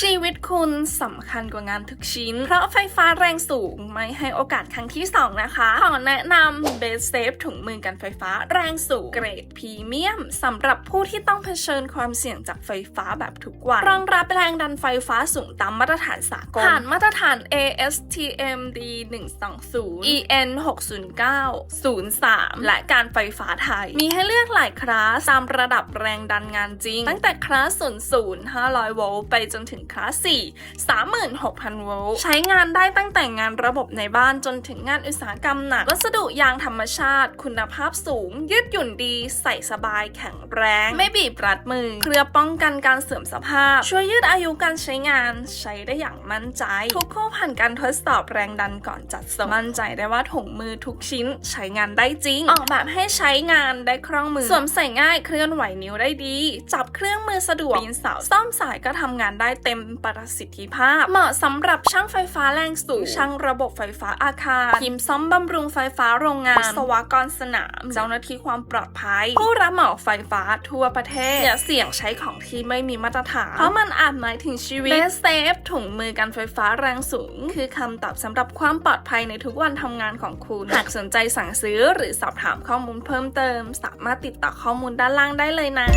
ชีวิตคุณสำคัญกว่างานทุกชิ้น เพราะไฟฟ้าแรงสูงไม่ให้โอกาสครั้งที่ 2 นะคะ ขอแนะนำ b e s t Safe ถุงมือกันไฟฟ้าแรงสูงเกรดพรีเมียมสำหรับผู้ที่ต้องเผชิญความเสี่ยงจากไฟฟ้าแบบทุกวัน รองรับแรงดันไฟฟ้าสูงตามมาตรฐานสากล ผ่านมาตรฐาน ASTM D120 EN 609 03และการไฟฟ้าไทย มีให้เลือกหลายคลาสตามระดับแรงดันงานจริง ตั้งแต่คลาส0 0 500 โวลต์ไปจนถึงคลาส 4 36,000 โวลต์ ใช้งานได้ตั้งแต่งานระบบในบ้านจนถึงงานอุตสาหกรรมหนัก วัสดุยางธรรมชาติ คุณภาพสูง ยืดหยุ่นดี ใส่สบายแข็งแรง ไม่บีบรัดมือ เคลือบป้องกันการเสื่อมสภาพ ช่วยยืดอายุการใช้งาน ใช้ได้อย่างมั่นใจ ทุกคู่ผ่านการทดสอบแรงดันก่อนจัดส่ง มั่นใจได้ว่าถุงมือทุกชิ้นใช้งานได้จริง ออกแบบให้ใช้งานได้คล่องมือ สวมใส่ง่ายเคลื่อนไหวนิ้วได้ดี จับเครื่องมือสะดวกปีนเสาซ่อมสายก็ทำงานได้เต็มประสิทธิภาพ เหมาะสำหรับช่างไฟฟ้าแรงสูงช่างระบบไฟฟ้าอาคารทีมซ่อมบำรุงไฟฟ้าโรงงานวิศวกรสนามเจ้าหน้าที่ความปลอดภัย ผู้รับเหมาไฟฟ้าทั่วประเทศอย่าเสี่ยงใช้ของที่ไม่มีมาตรฐาน เพราะมันอาจหมายถึงชีวิต Best Safe ถุงมือกันไฟฟ้าแรงสูง คือคำตอบสำหรับความปลอดภัยในทุกวันทำงานของคุณ หากสนใจสั่งซื้อหรือสอบถามข้อมูลเพิ่มเติม สามารถติดต่อข้อมูลด้านล่างได้เลยนะ